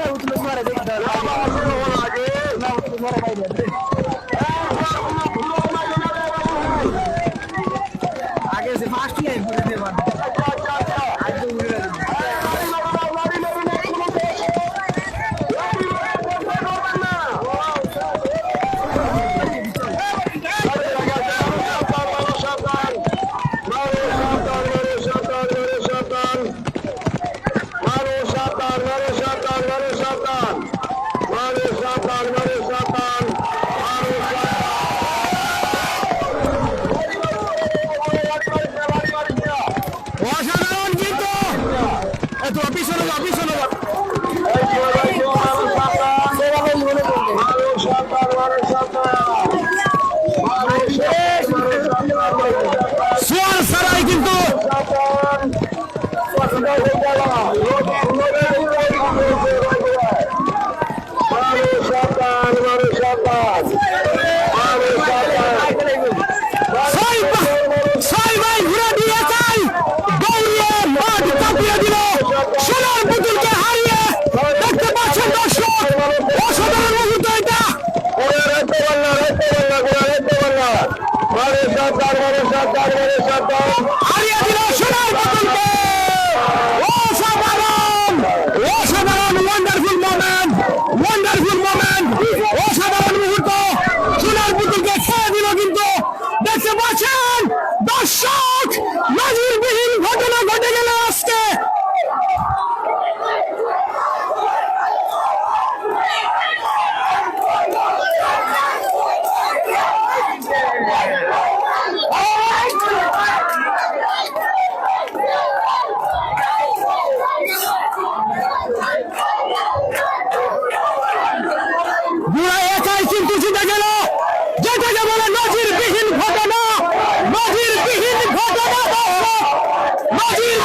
ನಾವು ತುಂಬ ಸುಮಾರು ನಾವು ತುಂಬ ಸುಮಾರು সরকার সরকার সরকার জিতে গেল। যেটাকে বলে নজিরবিহীন ঘটনা নজিরবিহীন ঘটনা নজির